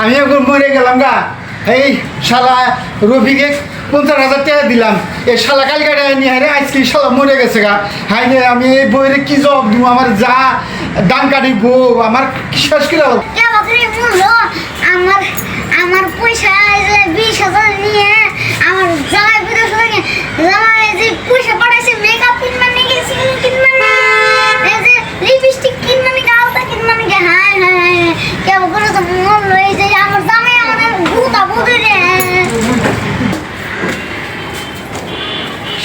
আমি এখন মরে গেলাম গা। এই শালা রফিকে পঞ্চাশ হাজার টাকা দিলাম। এই শালা কালকাটা আইনি হ্যাঁ আজকে শালা মরে গেছে গা। হাই আমি এই বইরে কি জব দিব? আমার যা দান কাটি বউ, আমার শেষ কি। আমাকে বলল আমার আমার পয়সা এই যে বিশ হাজার নিয়ে আমার জামাই বিদেশ থেকে জামাই যে পয়সা পাঠাইছে মেকআপ কিনবার নিয়ে গেছি কিনবার নিয়ে এই যে লিপস্টিক কিনবার নিয়ে আলতা কিনবার নিয়ে হায় হায় হায় কেমন করে তো মরলো এই যে আমার জামাই আমার ভূতা ভূতি রে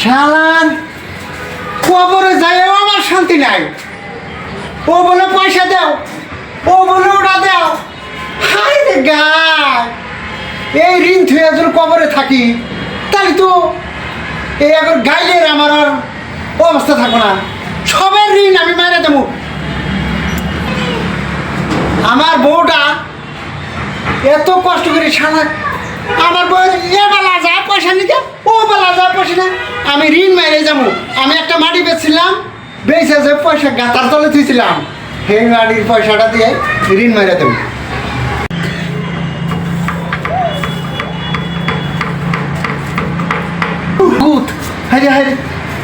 শালান, কবরে যায়ও আমার শান্তি নাই। ও বলে, পয়সা দাও। ও বলে, ওটা দাও। হাই রে গায় এই ঋণ থুয়ে যদি কবরে থাকি, তাহলে তো এই এখন গাইলের আমার আর অবস্থা থাকো না। সবের ঋণ আমি মারা দেবো। আমার বউটা এত কষ্ট করে সারা আমার বউয়ের এ গাতার তলে থুইছিলাম। সেই মাটির পয়সাটা দিয়ে ঋণ মেরে দেবো। ভূত। হারে হারে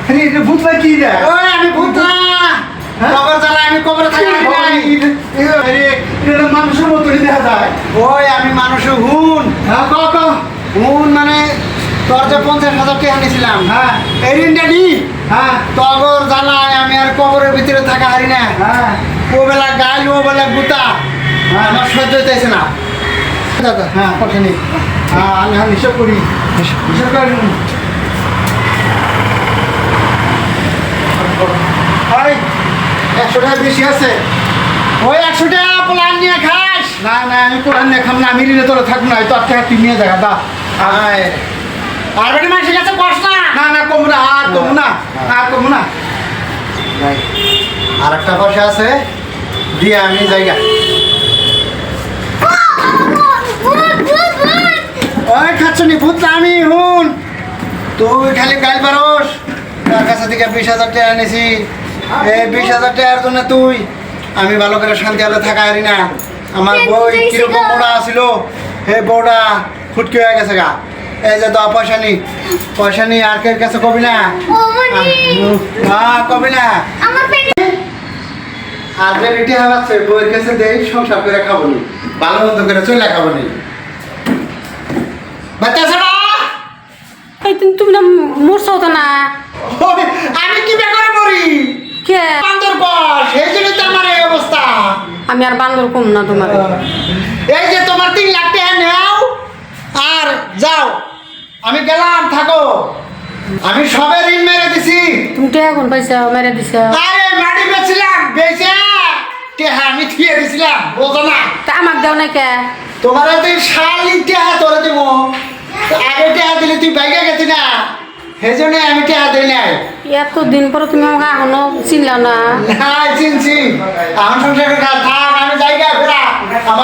হারে ভূত না কি রে? আমি ভূত না। কবর জ্বালা আমি কবরে থাকি এটা মানুষের মতো দেখা যায়। ওই আমি মানুষের হুন। হ্যাঁ ক ক। হুন মানে তোর যে পঞ্চাশ হাজার টাকা নিয়েছিলাম। হ্যাঁ। এই নি হ্যাঁ তগর জ্বালায় আমি আর কবরের হারি না? হ্যাঁ। ও বেলা গাইল ও বেলা গুতা আমার সহ্য হইতেছে না। দাদা হ্যাঁ। পয়সা নেই। হ্যাঁ আমি হ্যাঁ হিসাব করি হিসাব করি একশো টাকা বেশি আছে। ওই একশো টাকা প্লান নিয়ে খাস। না না আমি প্লান নিয়ে খাম না আমি ঋণে তোরা থাকব না তোর টাকা তুই নিয়ে দেখা দা আর বেটি মানুষের কাছে বস না না না কম না আর কম না আর কম না। আর একটা পয়সা আছে। দিয়ে আমি জায়গা। ওই খাচ্ছনি ভূত আমি হুন। তুই খালি গাইল পারস তার কাছে থেকে বিশ হাজার টাকা এনেছি। এই বিশ হাজার টাকার জন্য তুই। আমি ভালো করে শান্তি আলো থাকা হারি না। আমার বই কীরকম বড়া আছিল হে বউটা ফুটকি হয়ে গেছে গা। এই যে দাও পয়সা নি। পয়সা নি আর কাছে কবি না? কবি না। যে বইয়ের কাছে দেই সংসার করে খাব নি। ভালো মতো করে চলে খাব নি। বাচ্চা ছাড়া এই তুমি তুমি না মরছো তো না? আমি কি বেকার করি কে? বান্দর বস এই জন্য তো আমার এই অবস্থা। আমি আর বান্দর কম না তোমার। এই যে তোমার তিন লাখ টাকা নেও আর যাও। আমি গেলাম থাকো। আমি সবে ঋণ মেরে দিছি। তুমি কে এখন পয়সা মেরে দিছ। আরে মাটি বেছিলাম বেচে টেহা আমি থিয়ে দিছিলাম বোঝো না। তা আমাক দেও না কে? তোমার তুই শালি টেহা তোরে দিব। আগে টেহা দিলে তুই বাইকে গেছি না। সেই জন্য আমি টেহা দিই নাই। এত দিন পরে তুমি আমাকে এখনও চিনলাও না। না চিনছি। আমার সংসারে থাক আমি জায়গা ফেরা আমার